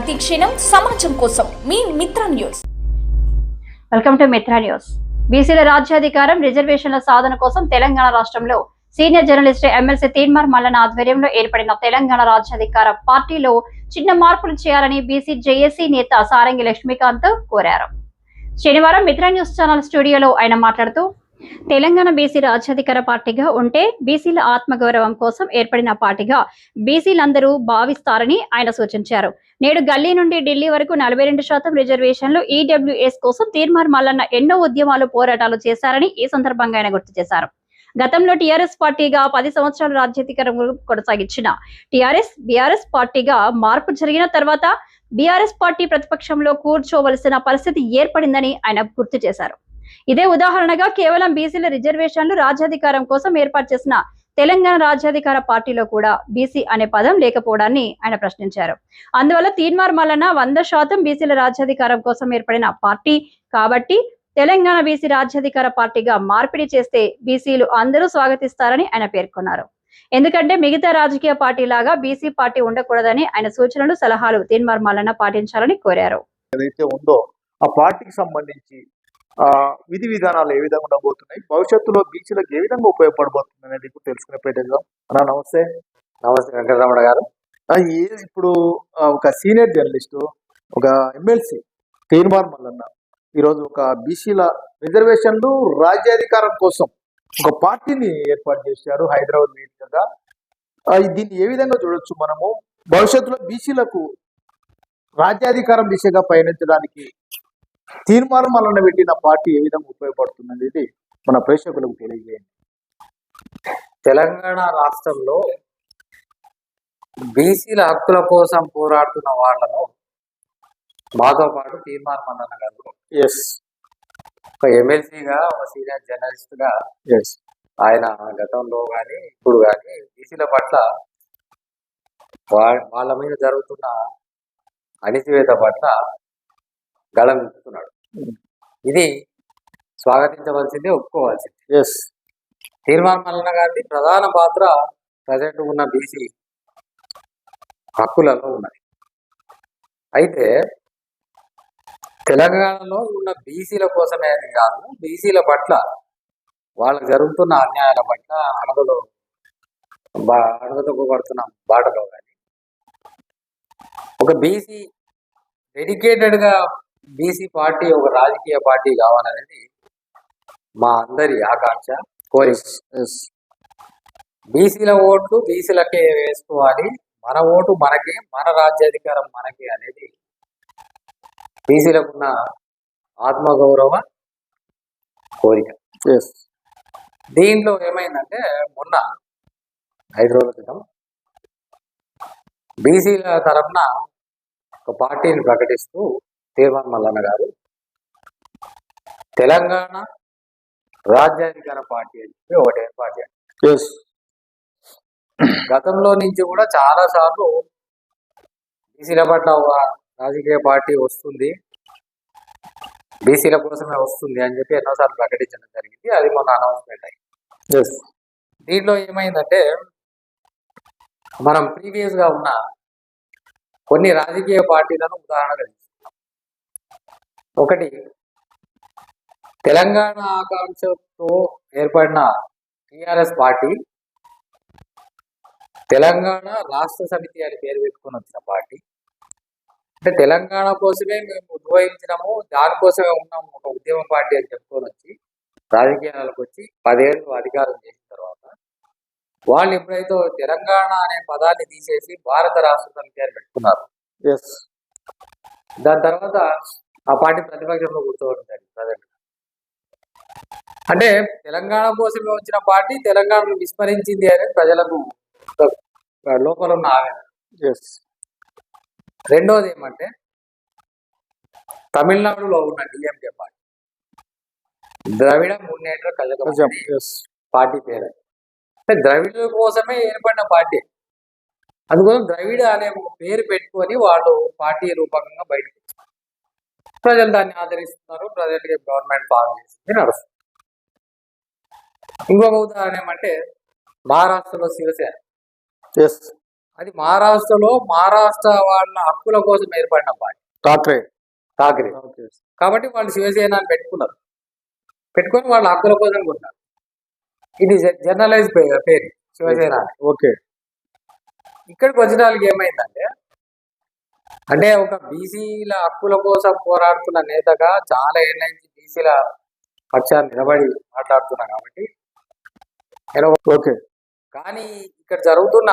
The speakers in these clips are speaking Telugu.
ప్రతి క్షణం సమాజం కోసం. మీ Mitra news. Welcome to Mitra news. బీసీల రాజ్యాధికారం రిజర్వేషన్ల సాధన కోసం తెలంగాణ రాష్ట్రంలో senior journalist MLC Teenmar Mallanna ఆధ్వర్యంలో ఏర్పడిన తెలంగాణ రాజ్యాధికార పార్టీలో చిన్న మార్పులు చేయాలని బీసీ జేఏసీ నేత సారంగి లక్ష్మీకాంత్ కోరారు. శనివారం మిత్ర న్యూస్ ఛానల్ స్టూడియోలో ఆయన మాట్లాడుతూ తెలంగాణ బీసీ రాజ్యాధికార పార్టీగా ఉంటే బీసీల ఆత్మగౌరవం కోసం ఏర్పడిన పార్టీగా బీసీలందరూ భావిస్తారని ఆయన సూచించారు. నేడు గల్లీ నుండి ఢిల్లీ వరకు నలభై రెండు శాతం రిజర్వేషన్లు ఈడబ్ల్యూఎస్ కోసం తీర్మార్ మల్లన్న ఎన్నో ఉద్యమాలు పోరాటాలు చేశారని ఈ సందర్భంగా ఆయన గుర్తు చేశారు. గతంలో టీఆర్ఎస్ పార్టీగా పది సంవత్సరాలు రాజ్యాధికారం కొనసాగించిన టీఆర్ఎస్ బీఆర్ఎస్ పార్టీగా మార్పు జరిగిన తర్వాత బీఆర్ఎస్ పార్టీ ప్రతిపక్షంలో కూర్చోవలసిన పరిస్థితి ఏర్పడిందని ఆయన గుర్తు చేశారు. ఇదే ఉదాహరణగా కేవలం బీసీల రిజర్వేషన్లు రాజ్యాధికారం కోసం ఏర్పాటు చేసిన తెలంగాణ రాజ్యాధికార పార్టీలో కూడా బీసీ అనే పదం లేకపోవడాన్ని ఆయన ప్రశ్నించారు. అందువల్ల తీన్మార్ మల్లన్న వంద శాతం బీసీల రాజ్యాధికారం కోసం ఏర్పడిన పార్టీ కాబట్టి తెలంగాణ బీసీ రాజ్యాధికార పార్టీగా మార్పిడి చేస్తే బీసీలు అందరూ స్వాగతిస్తారని ఆయన పేర్కొన్నారు. ఎందుకంటే మిగతా రాజకీయ పార్టీ లాగా బీసీ పార్టీ ఉండకూడదని ఆయన సూచనలు సలహాలు తీన్మార్ మల్లన్న పాటించాలని కోరారు. ఏదైతే ఉందో ఆ పార్టీకి సంబంధించి విధి విధానాలు ఏ విధంగా ఉండబోతున్నాయి? భవిష్యత్తులో బీచ్లకు ఏ విధంగా ఉపయోగపడబోతుంది అనేది ఇప్పుడు తెలుసుకునే అన్న నమస్తే. నమస్తే వెంకటరమణ గారు. ఇప్పుడు ఒక సీనియర్ జర్నలిస్ట్ ఒక ఎమ్మెల్సీ తీర్మార్ మల్లన్న ఈరోజు ఒక బీసీల రిజర్వేషన్లు రాజ్యాధికారం కోసం ఒక పార్టీని ఏర్పాటు చేశారు హైదరాబాద్ వేదికగా దీన్ని ఏ విధంగా చూడొచ్చు మనము? భవిష్యత్తులో బీసీలకు రాజ్యాధికారం దిశగా పయనించడానికి తీర్మానం వలన పెట్టిన పార్టీ ఏ విధంగా ఉపయోగపడుతుంది మన ప్రేక్షకులకు తెలియజేయండి. తెలంగాణ రాష్ట్రంలో బీసీల హక్కుల కోసం పోరాడుతున్న వాళ్ళను మాతో పాటు తీర్మానం మల్లన్న గారు ఎస్ ఒక ఎమ్మెల్సీగా ఒక సీనియర్ జర్నలిస్ట్గా ఎస్ ఆయన గతంలో కానీ ఇప్పుడు కానీ బీసీల పట్ల వాళ్ళ మీద జరుగుతున్న అణిచివేత పట్ల గళం విప్పుతున్నాడు ఇది స్వాగతించవలసింది ఒప్పుకోవాల్సింది. ఎస్ తీర్మానం మల్లన్న గారిది ప్రధాన పాత్ర ప్రజెంట్ ఉన్న బీసీ హక్కులలో ఉన్నది. అయితే తెలంగాణలో ఉన్న బీసీల కోసమే అని కాదు బీసీల పట్ల వాళ్ళకు జరుగుతున్న అన్యాయాల పట్ల అడగలో బా అడగతొక్కబడుతున్న బాటలో కానీ ఒక బీసీ డెడికేటెడ్గా బీసీ పార్టీ ఒక రాజకీయ పార్టీ కావాలనేది మా అందరి ఆకాంక్ష కోరిక. బీసీల ఓట్లు బీసీలకే వేసుకోవాలి. మన ఓటు మనకి మన రాజ్యాధికారం మనకి అనేది బీసీలకున్న ఆత్మగౌరవ కోరిక. ఎస్ దీంట్లో ఏమైందంటే మొన్న ఐదు రోజుల క్రితం బీసీల తరఫున ఒక పార్టీని ప్రకటిస్తూ తీర్మాన్ మల్లన్న గారు. తెలంగాణ రాజ్యాధికార పార్టీ అని చెప్పి ఒకటి. ఎస్ గతంలో నుంచి కూడా చాలా సార్లు బీసీల పట్ల ఒక రాజకీయ పార్టీ వస్తుంది. బీసీల కోసమే వస్తుంది అని చెప్పి ఎన్నోసార్లు ప్రకటించడం జరిగింది. అది మొన్న అనౌన్స్మెంట్ అయింది. దీంట్లో ఏమైందంటే మనం ప్రీవియస్గా ఉన్న కొన్ని రాజకీయ పార్టీలను ఉదాహరణగా ఒకటి. తెలంగాణ ఆకాంక్షతో ఏర్పడిన టిఆర్ఎస్ పార్టీ తెలంగాణ రాష్ట్ర సమితి అని పేరు పెట్టుకొని వచ్చిన పార్టీ. అంటే తెలంగాణ కోసమే మేము ఉద్భవించినాము దానికోసమే ఉన్నాము ఒక ఉద్యమ పార్టీ అని చెప్పుకొని వచ్చి రాజకీయాలకు వచ్చి పదేళ్ళు అధికారం చేసిన తర్వాత వాళ్ళు ఎప్పుడైతే తెలంగాణ అనే పదాన్ని తీసేసి భారత రాష్ట్ర సమితి అని పెట్టుకున్నారు. ఎస్ దాని తర్వాత ఆ పార్టీ ప్రతిపక్షంలో కూర్చోవడం జరిగింది ప్రజెంట్ అంటే తెలంగాణ కోసమే వచ్చిన పార్టీ తెలంగాణను విస్మరించింది అనేది ప్రజలకు లోపల ఉన్న ఆవేదన. రెండోది ఏమంటే తమిళనాడులో ఉన్న DMK party. Dravida Munnetra party పేరు. అంటే ద్రవిడుల కోసమే ఏర్పడిన పార్టీ. అందుకోసం ద్రవిడ అనే పేరు పెట్టుకొని వాళ్ళు పార్టీ రూపకంగా బయటకు. ప్రజలు దాన్ని ఆదరిస్తున్నారు. ప్రజలకి గవర్నమెంట్ ఫామ్ చేస్తుంది నడుస్తుంది. ఇంకొక ఉదాహరణ ఏమంటే మహారాష్ట్రలో శివసేన. అది మహారాష్ట్రలో మహారాష్ట్ర వాళ్ళ హక్కుల కోసం ఏర్పడిన పార్టీ. ఠాక్రే ఠాకరే ఓకే. కాబట్టి వాళ్ళు శివసేన అని పెట్టుకున్నారు. పెట్టుకొని వాళ్ళ హక్కుల కోసం కొన్నారు ఇది జర్నలైజ్ పేరు శివసేన. ఓకే. ఇక్కడికి వచ్చిన వాళ్ళకి ఏమైందంటే అంటే ఒక బీసీల హక్కుల కోసం పోరాడుతున్న నేతగా చాలా ఏళ్ళ నుంచి బీసీల పక్షాన్ని నిలబడి మాట్లాడుతున్నా కాబట్టి. నేను ఓకే. కానీ ఇక్కడ జరుగుతున్న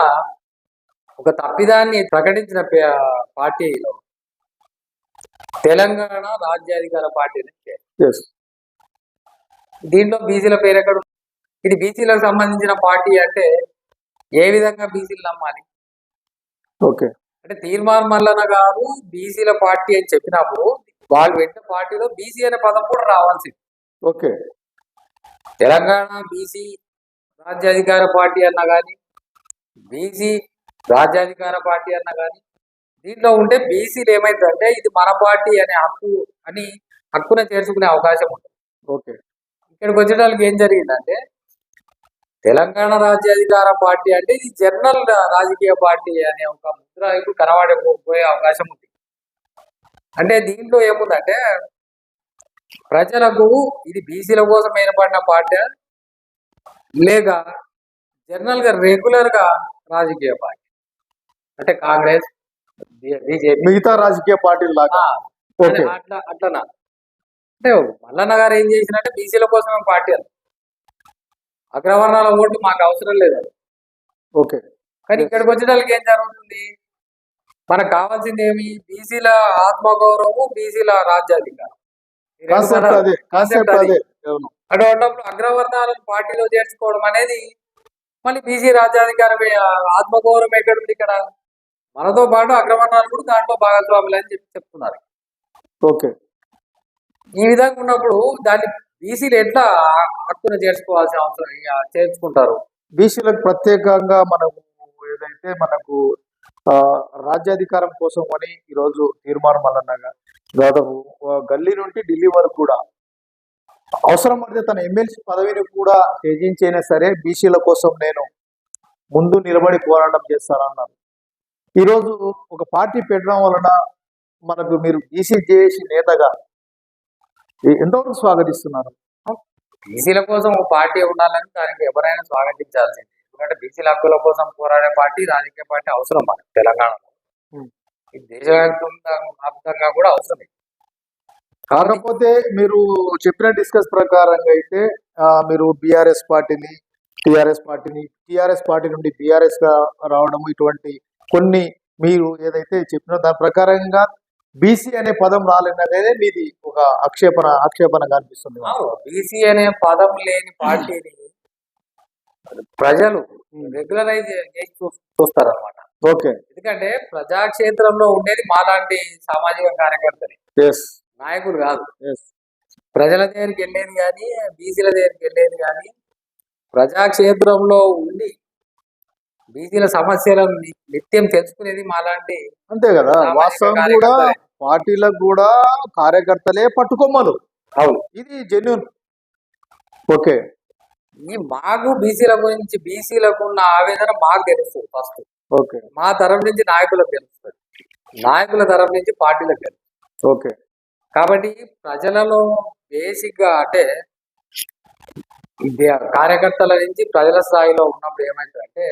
ఒక తప్పిదాన్ని ప్రకటించిన పార్టీలో తెలంగాణ రాజ్యాధికార పార్టీ దీంట్లో బీసీల పేరు ఎక్కడ ఉంది? ఇది బీసీలకు సంబంధించిన పార్టీ అంటే ఏ విధంగా బీసీలు నమ్మాలి? ఓకే. అంటే తీర్మాన్ మల్లన్న గారు బీసీల పార్టీ అని చెప్పినప్పుడు వాళ్ళు పెట్టిన పార్టీలో బీసీ అనే పదం కూడా రావాల్సింది. ఓకే. తెలంగాణ బీసీ రాజ్యాధికార పార్టీ అన్నా కానీ బీసీ రాజ్యాధికార పార్టీ అన్నా కానీ దీంట్లో ఉంటే బీసీలు ఏమైందంటే ఇది మన పార్టీ అనే హక్కు అని హక్కున చేర్చుకునే అవకాశం ఉంటుంది. ఓకే. ఇక్కడికి వచ్చేటానికి ఏం జరిగిందంటే తెలంగాణ రాజ్యాధికార పార్టీ అంటే ఇది జనరల్ రాజకీయ పార్టీ అనే ఒక ముద్ర ఇప్పుడు కనబడకపోయే అవకాశం ఉంది. అంటే దీంట్లో ఏముందంటే ప్రజలకు ఇది బీసీల కోసం ఏర్పడిన పార్టీ లేక జనరల్గా రెగ్యులర్గా రాజకీయ పార్టీ. అంటే కాంగ్రెస్ బీజేపీ. మిగతా రాజకీయ పార్టీల అట్లా అట్లనా. అంటే మల్లన్న గారు ఏం చేసినట్టే బీసీల కోసమే పార్టీ అని అగ్రవర్ణాల ఓటు మాకు అవసరం లేదు. ఓకే. కానీ ఇక్కడికి వచ్చేటానికి ఏం జరుగుతుంది? మనకు కావాల్సింది ఏమి? బీసీల ఆత్మగౌరవం బీసీల రాజ్యాధికారం. అటువంటిప్పుడు అగ్రవర్ణాలను పార్టీలో చేర్చుకోవడం అనేది మళ్ళీ బీసీ రాజ్యాధికారం ఆత్మగౌరవం ఎక్కడుంది ఇక్కడ? మనతో పాటు అగ్రవర్ణాలు కూడా దాంట్లో భాగస్వాములు అని చెప్పి చెప్తున్నారు. ఓకే. ఈ విధంగా ఉన్నప్పుడు దాన్ని బీసీలు ఎట్లా హక్కున చేర్చుకోవాల్సిన అవసరం చేర్చుకుంటారు? బీసీలకు ప్రత్యేకంగా మనకు ఏదైతే మనకు రాజ్యాధికారం కోసం అని ఈరోజు తీర్మానం అన్నగా దాదాపు గల్లీ నుండి ఢిల్లీ వరకు కూడా అవసరం పడితే తన ఎమ్మెల్సీ పదవిని కూడా త్యజించైనా సరే బీసీల కోసం నేను ముందు నిలబడి పోరాటం చేస్తానన్నారు ఈరోజు ఒక పార్టీ పెట్టడం వలన మనకు మీరు బీసీ చేసి నేతగా ఎంతవరకు స్వాగతిస్తున్నారు? బీసీల కోసం ఒక పార్టీ ఉండాలని దానికి ఎవరైనా స్వాగతించాల్సింది. ఎందుకంటే బీసీల హక్కుల కోసం పోరాడే పార్టీ రాజకీయ పార్టీ అవసరం మనకు తెలంగాణలో దేశవ్యాప్తంగా వ్యాప్తంగా కూడా అవసరం కాకపోతే మీరు చెప్పిన డిస్కస్ ప్రకారంగా అయితే మీరు బీఆర్ఎస్ పార్టీని టిఆర్ఎస్ పార్టీని టిఆర్ఎస్ పార్టీ నుండి బీఆర్ఎస్గా రావడం ఇటువంటి కొన్ని మీరు ఏదైతే చెప్పిన దాని ప్రకారంగా బీసీ అనే పదం రాలేనదే మీది ఒక ఆక్షేపణ ఆక్షేపణగా అనిపిస్తుంది. బీసీ అనే పదం లేని పార్టీని ప్రజలు రెగ్యులరైజ్ చేసి చూస్తారు అనమాట ఓకే. ఎందుకంటే ప్రజాక్షేత్రంలో ఉండేది మాలాంటి సామాజిక కార్యకర్తలు. నాయకులు కాదు. ప్రజల దగ్గరికి వెళ్ళేది కానీ బీసీల దగ్గరికి వెళ్ళేది కానీ ప్రజాక్షేత్రంలో ఉండి బీసీల సమస్యలను నిత్యం తెలుసుకునేది మాలాంటి అంతే కదా. వాస్తవం కూడా. పార్టీలకు కూడా కార్యకర్తలే పట్టుకొమ్మలు అవును. ఇది జెన్యున్ ఓకే. ఈ మాకు బీసీల గురించి బీసీలకు ఉన్న ఆవేదన మాకు తెలుస్తుంది ఫస్ట్ ఓకే. మా తరఫు నుంచి నాయకులకు తెలుస్తుంది నాయకుల తరఫు నుంచి పార్టీలకు తెలుస్తుంది ఓకే. కాబట్టి ప్రజలలో బేసిక్గా అంటే కార్యకర్తల నుంచి ప్రజల స్థాయిలో ఉన్నప్పుడు ఏమైందంటే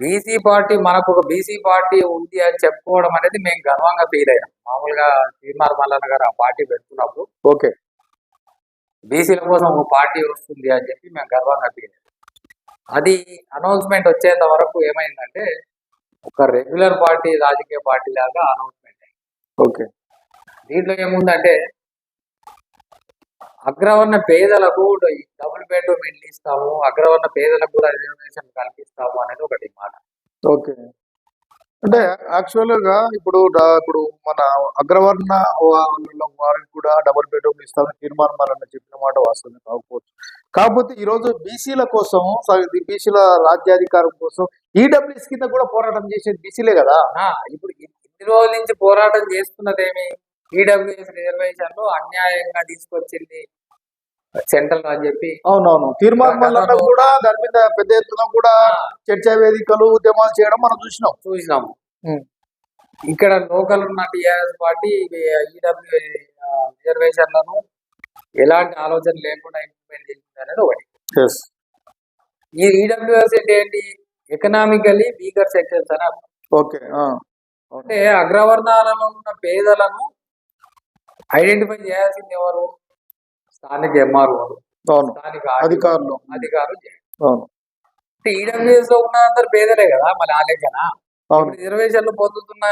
బీసీ పార్టీ మనకు ఒక బీసీ పార్టీ ఉంది అని చెప్పుకోవడం అనేది మేము గర్వంగా ఫీల్ అయ్యాం మామూలుగా శ్రీమార్ మల్లన్న గారు ఆ పార్టీ పెడుతున్నప్పుడు. ఓకే. బీసీల కోసం ఒక పార్టీ వస్తుంది అని చెప్పి మేము గర్వంగా ఫీల్ అయ్యాం అది అనౌన్స్మెంట్ వచ్చేంత వరకు ఏమైందంటే ఒక రెగ్యులర్ పార్టీ రాజకీయ పార్టీ లాగా అనౌన్స్మెంట్ అయింది. ఓకే. దీంట్లో ఏముందంటే అగ్రవర్ణ పేదలకు డబుల్ బెడ్రూమ్ ఇల్లు ఇస్తాము అగ్రవర్ణ పేదలకు కూడా రిజర్వేషన్ కల్పిస్తాము అనేది ఒకటి మాట. ఓకే. అంటే యాక్చువల్గా ఇప్పుడు ఇప్పుడు మన అగ్రవర్ణ వారికి కూడా డబుల్ బెడ్రూమ్ ఇస్తామని తీర్మానం వాళ్ళని చెప్పిన మాట వాస్తవం కాకపోవచ్చు. కాకపోతే ఈ రోజు బీసీల కోసం బీసీల రాజ్యాధికారం కోసం ఈడబ్ల్యూఎస్ కింద కూడా పోరాటం చేసేది బీసీలే కదా? ఇప్పుడు ఇన్ని రోజుల నుంచి పోరాటం చేస్తున్నదేమి? ఈడబ్ల్యూఎస్ రిజర్వేషన్లు అన్యాయంగా తీసుకొచ్చింది సెంట్రల్ అని చెప్పి. అవునవును. తీర్మానం కూడా దాని మీద పెద్ద ఎత్తున కూడా చర్చా వేదికలు ఉద్యమాలు చేయడం మనం చూసినాం. చూసినాము. ఇక్కడ లోకల్ ఉన్న టిఆర్ఎస్ పార్టీ ఈడబ్ల్యూ రిజర్వేషన్లను ఎలాంటి ఆలోచన లేకుండా ఇంప్లిమెంట్ చేసింది అనేది ఒకటి ఈ ఈడబ్ల్యూఎస్ అంటే ఏంటి? ఎకనామికలీ వీకర్ సెక్షన్స్ అని. ఓకే అంటే అగ్రవర్ణాలలో ఉన్న పేదలను ఐడెంటిఫై చేయాల్సింది ఎవరు? స్థానిక ఎంఆర్ఓ అవును. స్థానిక అధికారులు. అధికారులు. అవును. అంటే ఈడబ్ల్యూఎస్లో ఉన్న అందరు పేదలే కదా మళ్ళీ ఆ లెక్కన? అవును. రిజర్వేషన్లు పొందుతున్న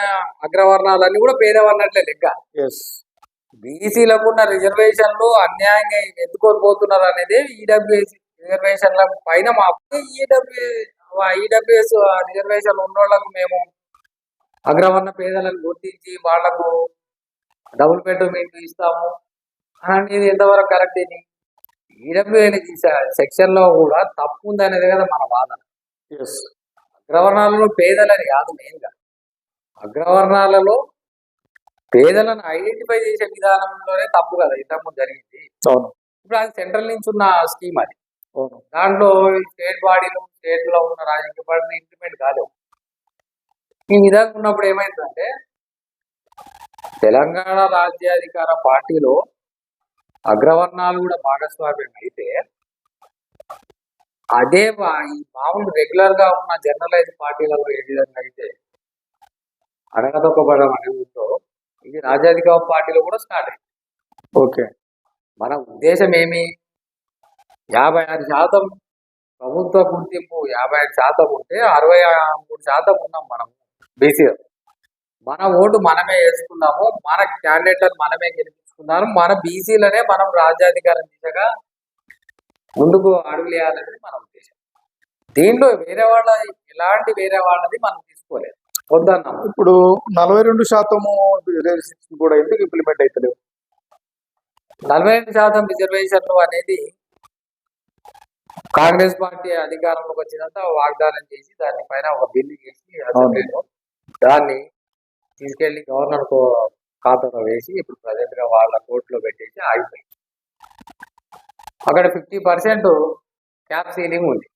అగ్రవర్ణాలన్నీ కూడా పేదవర్ణట్లే లెక్క. బీసీలకు ఉన్న రిజర్వేషన్లు అన్యాయంగా ఎందుకొని పోతున్నారు అనేది ఈడబ్ల్యూఎస్ రిజర్వేషన్ల పైన మా ఈడబ్ల్యూ ఈడబ్ల్యూఎస్ రిజర్వేషన్ ఉన్న వాళ్ళకు మేము అగ్రవర్ణ పేదలను గుర్తించి వాళ్ళకు డబుల్ బెడ్రూమ్ ఇంటి ఇస్తాము? అనేది ఎంతవరకు కరెక్ట్ ఇది ఈడబ్ల్యూ అనేది సెక్షన్లో కూడా తప్పు ఉంది అనేది కదా మన వాదన. అగ్రవర్ణాలలో పేదలని కాదు మెయిన్గా అగ్రవర్ణాలలో పేదలను ఐడెంటిఫై చేసే విధానంలోనే తప్పు కదా ఇంతకుముందు జరిగింది. అవును. ఇప్పుడు అది సెంట్రల్ నుంచి ఉన్న స్కీమ్ అది. దాంట్లో స్టేట్ బాడీలు స్టేట్లో ఉన్న రాజకీయ పార్టీలు ఇంప్లిమెంట్ కాలేవు. ఈ విధంగా ఉన్నప్పుడు ఏమైందంటే తెలంగాణ రాజ్యాధికార పార్టీలో అగ్రవర్ణాలు కూడా భాగస్వామ్యం అయితే అదే ఈ మామూలు రెగ్యులర్గా ఉన్న జనరలైజ్ పార్టీలలో ఏ విధంగా అయితే అడగదొక్కబడడం ఉందో ఇది రాజ్యాధికార పార్టీలో కూడా స్టార్ట్ అయింది. ఓకే. మన ఉద్దేశం ఏమి? యాభై ఆరు శాతం ప్రభుత్వ గుర్తింపు యాభై ఐదు శాతం ఉంటే అరవై మూడు శాతం ఉన్నాం మనం బీసీ మన ఓటు మనమే వేసుకున్నాము మన క్యాండిడేట్లను మనమే గెలిపించుకున్నాము మన బీసీలనే మనం రాజ్యాధికారం దిశగా ముందుకు అడుగులేయాలనేది మన ఉద్దేశం. దీంట్లో వేరే వాళ్ళ ఎలాంటి వేరే వాళ్ళది మనం తీసుకోలేదు. వద్దన్నాం. ఇప్పుడు నలభై రెండు శాతము రిజర్వేషన్స్ కూడా ఎందుకు ఇంప్లిమెంట్ అవుతలేవు నలభై ఐదు శాతం రిజర్వేషన్లు అనేది కాంగ్రెస్ పార్టీ అధికారంలోకి వచ్చినంత వాగ్దానం చేసి దాని పైన ఒక బిల్లు చేసి దాన్ని తీసుకెళ్ళి గవర్నర్ కో- ఖాతాలో వేసి ఇప్పుడు ప్రజెంట్గా వాళ్ళ కోర్టులో పెట్టేసి ఆగిపోయింది అక్కడ ఫిఫ్టీ పర్సెంట్ క్యాప్ సీలింగ్ ఉంది.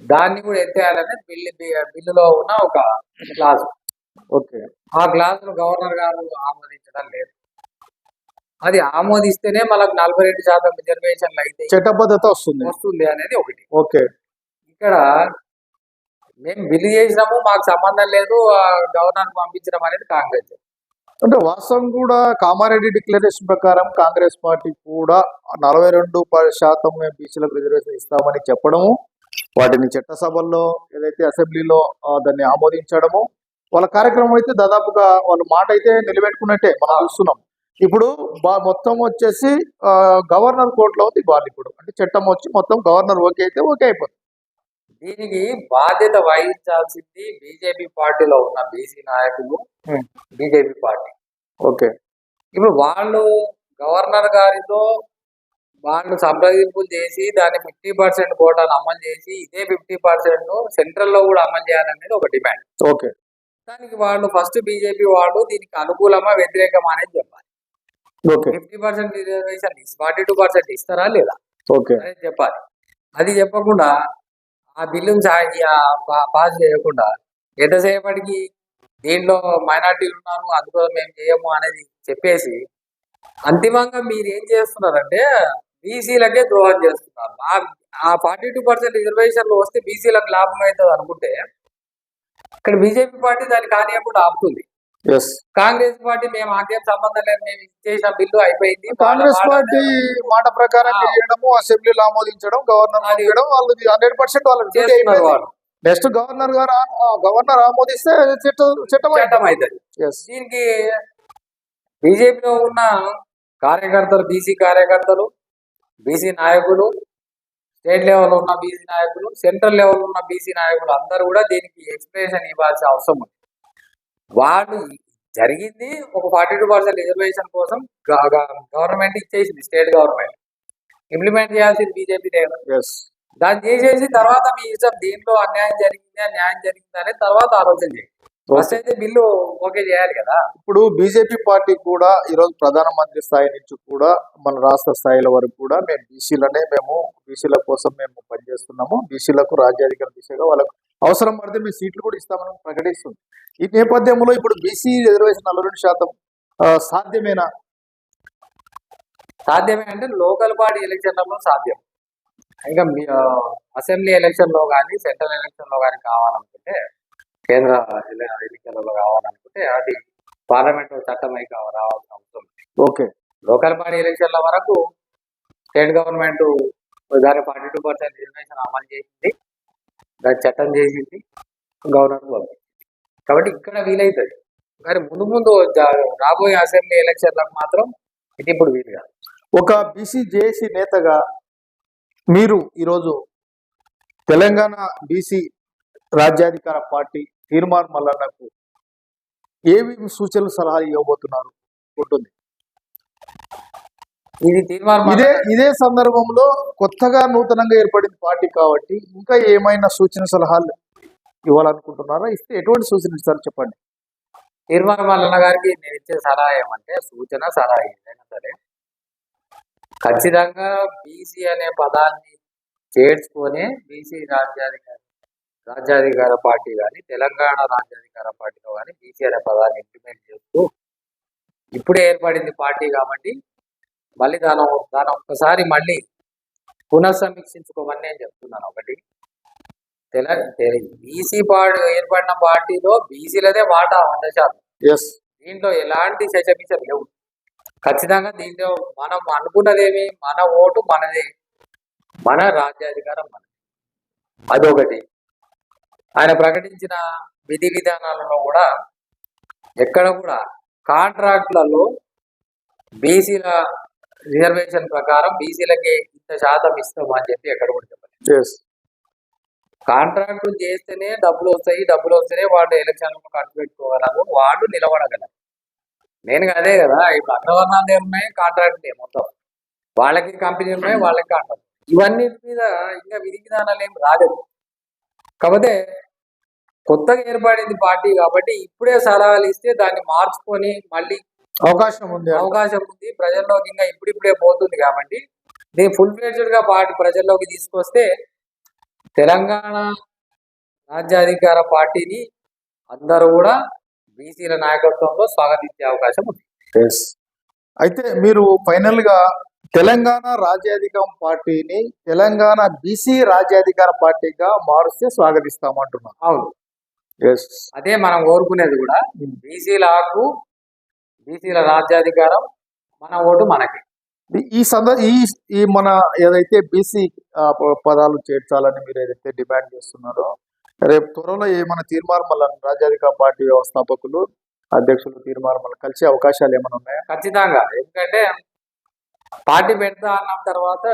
దాన్ని కూడా ఎత్తేయాలని బిల్లు బిల్లులో ఉన్న ఒక క్లాస్ ఓకే. ఆ క్లాసులు గవర్నర్ గారు ఆమోదించడం లేదు. అది ఆమోదిస్తేనే మనకు నలభై రెండు శాతం రిజర్వేషన్లు అయితే చట్టబద్ధత వస్తుంది. వస్తుంది అనేది ఒకటి. ఓకే. ఇక్కడ మేము బిల్లు చేసినాము మాకు సంబంధం లేదు గవర్నర్ పంపించడం అనేది కాంగ్రెస్. అంటే వాస్తవం కూడా కామారెడ్డి డిక్లరేషన్ ప్రకారం కాంగ్రెస్ పార్టీ కూడా నలభై రెండు శాతం మేము బీసీలకు రిజర్వేషన్ ఇస్తామని చెప్పడము వాటిని చట్టసభల్లో ఏదైతే అసెంబ్లీలో దాన్ని ఆమోదించడము వాళ్ళ కార్యక్రమం అయితే దాదాపుగా వాళ్ళ మాట అయితే నిలబెట్టుకున్నట్టే మనం చూస్తున్నాం. ఇప్పుడు మొత్తం వచ్చేసి గవర్నర్ కోర్టులో ఉంది వాళ్ళు ఇప్పుడు అంటే చట్టం వచ్చి మొత్తం గవర్నర్ ఓకే అయితే ఓకే అయిపోతుంది. దీనికి బాధ్యత వహించాల్సింది బీజేపీ పార్టీలో ఉన్న బీసీ నాయకులు Hmm. BJP party. ఓకే. ఇప్పుడు వాళ్ళు గవర్నర్ గారితో వాళ్ళు సంప్రదింపులు చేసి దాన్ని ఫిఫ్టీ పర్సెంట్ కోటాను అమలు చేసి ఇదే ఫిఫ్టీ పర్సెంట్ సెంట్రల్లో కూడా అమలు చేయాలనేది ఒక డిమాండ్. ఓకే. దానికి వాళ్ళు ఫస్ట్ బీజేపీ వాళ్ళు దీనికి అనుకూలమా వ్యతిరేకమా అనేది చెప్పాలి. Okay. Fifty percent reservation forty two percent ఇస్తారా లేదా? ఓకే. అనేది చెప్పాలి. అది చెప్పకుండా ఆ బిల్లును పాస్ చేయకుండా ఎంతసేపటికి దీంట్లో మైనార్టీలు ఉన్నారు అందులో మేము చేయము అనేది చెప్పేసి అంతిమంగా మీరు ఏం చేస్తున్నారంటే బీసీలకే ద్రోహం చేస్తున్నారు. ఆ- ఫార్టీ టూ పర్సెంట్ రిజర్వేషన్లు వస్తే బీసీలకు లాభం అవుతుంది అనుకుంటే ఇక్కడ బీజేపీ పార్టీ దాన్ని కానియకుండా ఆపుతుంది. కాంగ్రెస్ పార్టీ మేము ఆకేం సంబంధం లేదు మేము చేసిన బిల్లు అయిపోయింది. కాంగ్రెస్ పార్టీ మాట ప్రకారం. చేయడము అసెంబ్లీలో ఆమోదించడం గవర్నర్ చేయడం వాళ్ళు హండ్రెడ్ పర్సెంట్. వాళ్ళు నెక్స్ట్ గవర్నర్ గారు గవర్నర్ ఆమోదిస్తే చట్టం అవుతుంది దీనికి బీజేపీలో ఉన్న కార్యకర్తలు బీసీ కార్యకర్తలు బీసీ నాయకులు స్టేట్ లెవెల్ ఉన్న బీసీ నాయకులు సెంట్రల్ లెవెల్ ఉన్న బీసీ నాయకులు అందరూ కూడా దీనికి ఎక్స్ప్లెనేషన్ ఇవ్వాల్సిన అవసరం ఉంది. వాళ్ళు జరిగింది ఒక ఫార్టీ టూ పర్సెంట్ రిజర్వేషన్ కోసం గవర్నమెంట్ ఇచ్చేసింది స్టేట్ గవర్నమెంట్. ఇంప్లిమెంట్ చేయాల్సింది బీజేపీ దాన్ని చేసేసి తర్వాత మీ ఇష్టం దీంట్లో అన్యాయం జరిగింది న్యాయం జరిగింది అనేది తర్వాత ఆలోచన చేయండి. ఫస్ట్ అయితే బిల్లు ఓకే చేయాలి కదా. ఇప్పుడు బీజేపీ పార్టీ కూడా ఈరోజు ప్రధానమంత్రి స్థాయి నుంచి కూడా మన రాష్ట్ర స్థాయిల వరకు కూడా మేము బీసీలనే మేము బీసీల కోసం మేము పనిచేస్తున్నాము. బీసీలకు రాజ్యాధికార దిశగా వాళ్ళకు అవసరం పడితే మేము సీట్లు కూడా ఇస్తామని ప్రకటిస్తుంది. ఈ నేపథ్యంలో ఇప్పుడు బీసీ రిజర్వేషన్ నలభై రెండు శాతం సాధ్యమేనా? సాధ్యమే అంటే లోకల్ బాడీ ఎలక్షన్లలో సాధ్యం. ఇంకా మీ, అసెంబ్లీ ఎలక్షన్లో కానీ సెంట్రల్ ఎలక్షన్లో కానీ కావాలనుకుంటే కేంద్ర ఎన్నికలలో కావాలనుకుంటే అది పార్లమెంట్ చట్టమై రావాల్సిన అవసరం. ఓకే. లోకల్ బాడీ ఎలక్షన్ల వరకు స్టేట్ గవర్నమెంట్ దాని ఫార్టీ టూ పర్సెంట్ రిజర్వేషన్ అమలు చేసింది. దాని చట్టం చేసింది గవర్నర్ పంపింది కాబట్టి ఇక్కడ వీలవుతుంది కానీ ముందు ముందు రాబోయే అసెంబ్లీ ఎలక్షన్లకు మాత్రం ఇది ఇప్పుడు వీలు కాదు ఒక బీసీ జేఏసీ నేతగా మీరు ఈరోజు తెలంగాణ బీసీ రాజ్యాధికార పార్టీ తీర్మాన్ మల్లన్నకు ఏవి సూచనలు సలహాలు ఇవ్వబోతున్నారు? ఉంటుంది. ఇది తీర్మానం ఇదే ఇదే సందర్భంలో కొత్తగా నూతనంగా ఏర్పడిన పార్టీ కాబట్టి ఇంకా ఏమైనా సూచన సలహాలు ఇవ్వాలనుకుంటున్నారా? ఇస్తే ఎటువంటి సూచన ఇస్తారు చెప్పండి. తీర్మానం మల్లన్న గారికి నేను ఇచ్చే సలహా ఏమంటే సూచన సలహా ఏదైనా సరే ఖచ్చితంగా బీసీ అనే పదాన్ని చేర్చుకొని బీసీ రాజ్యాధికార రాజ్యాధికార పార్టీ కానీ తెలంగాణ రాజ్యాధికార పార్టీలో కానీ బీసీ అనే పదాన్ని ఇంప్లిమెంట్ చేస్తూ ఇప్పుడే ఏర్పడింది పార్టీ కాబట్టి మళ్ళీ దాని దాని ఒక్కసారి మళ్ళీ పునఃసమీక్షించుకోమని నేను చెప్తున్నాను. ఒకటి తెల బీసీ పార్టీ ఏర్పడిన పార్టీలో బీసీలదే వాటా వంద శాతం. ఎస్ దీంట్లో ఎలాంటి శశమిషం లేవు. ఖచ్చితంగా దీంట్లో మనం అనుకున్నదేమి? మన ఓటు మనదే. మన రాజ్యాధికారం మనది. అదొకటి. ఆయన ప్రకటించిన విధి విధానాలలో కూడా ఎక్కడ కూడా కాంట్రాక్ట్లలో బీసీల రిజర్వేషన్ ప్రకారం బీసీలకి ఇంత శాతం ఇస్తాం అని చెప్పి ఎక్కడ కూడా చెప్పలేదు. కాంట్రాక్ట్ చేస్తేనే డబ్బులు వస్తాయి డబ్బులు వస్తేనే వాళ్ళు ఎలక్షన్ ఖర్చు పెట్టుకోగలరు వాళ్ళు నిలబడగలరు. నేను అదే కదా ఇప్పుడు అగ్రవర్ణాలు ఉన్నాయి కాంట్రాక్ట్ మొత్తం. వాళ్ళకి కంపెనీ ఉన్నాయి వాళ్ళకి కాంట్రాక్ట్. ఇవన్నీ మీద ఇంకా విధి విధానాలు ఏం రాలేదు. కాకపోతే కొత్తగా ఏర్పడింది పార్టీ కాబట్టి ఇప్పుడే సలహాలు ఇస్తే దాన్ని మార్చుకొని మళ్ళీ అవకాశం ఉంది అవకాశం ఉంది. ప్రజల్లోకి ఇంకా ఇప్పుడిప్పుడే పోతుంది కాబట్టి దీన్ని ఫుల్ ఫ్లెడ్జ్డ్గా పార్టీ ప్రజల్లోకి తీసుకొస్తే తెలంగాణ రాజ్యాధికార పార్టీని అందరూ కూడా బీసీల నాయకత్వంలో స్వాగతించే అవకాశం ఉంది. అయితే మీరు ఫైనల్గా తెలంగాణ రాజ్యాధికారం పార్టీని తెలంగాణ బీసీ రాజ్యాధికార పార్టీగా మారుస్తే స్వాగతిస్తామంటున్నాను అవును. అదే మనం కోరుకునేది కూడా బీసీల హక్కు బీసీల రాజ్యాధికారం మన ఓటు మనకి. ఈ సంద ఈ ఈ మన ఏదైతే బీసీ పదాలు చేర్చాలని మీరు ఏదైతే డిమాండ్ చేస్తున్నారో రేపు త్వరలో ఏమైనా తీర్మానం రాజ్యాధికార పార్టీ వ్యవస్థాపకులు అధ్యక్షులు తీర్మానం కలిసే అవకాశాలు ఏమైనా ఉన్నాయా? ఖచ్చితంగా. ఎందుకంటే పార్టీ పెడతా అన్న తర్వాత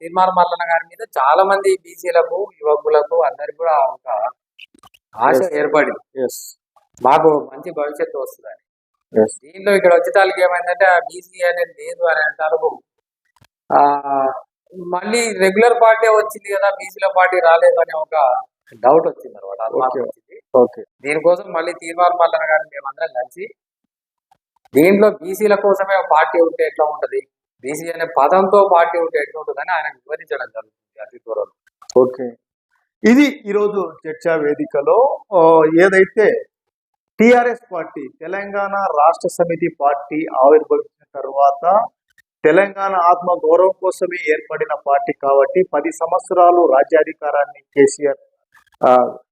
తీర్మాన మల్లన్న గారి మీద చాలా మంది బీసీలకు యువకులకు అందరికి కూడా ఒక ఆశ. ఏర్పడింది. ఎస్ మాకు మంచి భవిష్యత్తు వస్తుందని. ఎస్ దీంట్లో ఇక్కడ వచ్చేటానికి ఏమైందంటే ఆ బీసీ అనేది లేదు అనే తాలూకు ఆ మళ్ళీ రెగ్యులర్ పార్టీ వచ్చింది కదా బీసీల పార్టీ రాలేదు అనే ఒక డౌట్ వచ్చింది అనమాట. వచ్చింది. దీనికోసం మళ్ళీ తీర్మాన మల్లన్న గారిని మేమందరం కలిసి దీంట్లో బీసీల కోసమే పార్టీ ఉంటే ఎట్లా ఉంటది? బీసీ అనే పదంతో పార్టీ ఉంటే ఎట్లా ఉంటుందని ఆయన వివరించడం జరుగుతుంది అతి త్వరలో. ఓకే ఇది ఈరోజు చర్చా వేదికలో ఏదైతే టిఆర్ఎస్ పార్టీ తెలంగాణ రాష్ట్ర సమితి పార్టీ ఆవిర్భవించిన తర్వాత తెలంగాణ ఆత్మ గౌరవం కోసమే ఏర్పడిన పార్టీ కాబట్టి పది సంవత్సరాలు రాజ్యాధికారాన్ని కేసీఆర్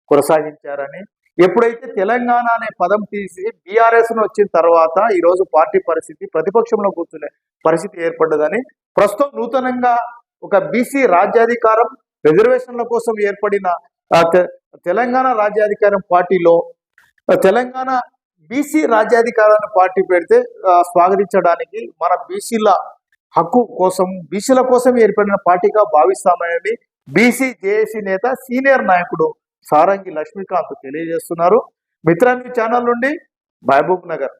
కొనసాగించారని. ఎప్పుడైతే తెలంగాణ అనే పదం తీసి బీఆర్ఎస్ను వచ్చిన తర్వాత ఈరోజు పార్టీ పరిస్థితి ప్రతిపక్షంలో కూర్చునే పరిస్థితి ఏర్పడ్డదని. ప్రస్తుతం నూతనంగా ఒక బీసీ రాజ్యాధికారం రిజర్వేషన్ల కోసం ఏర్పడిన తె- తెలంగాణ రాజ్యాధికారం పార్టీలో తెలంగాణ బీసీ రాజ్యాధికారాన్ని పార్టీ పెడితే స్వాగతించడానికి మన బీసీల హక్కు కోసం బీసీల కోసం ఏర్పడిన పార్టీగా భావిస్తామని బీసీ జేఏసీ నేత సీనియర్ నాయకుడు సారంగి లక్ష్మీకాంత్ తెలియజేస్తున్నారు. మిత్రాన్ని ఛానల్ నుండి మహబూబ్ నగర్.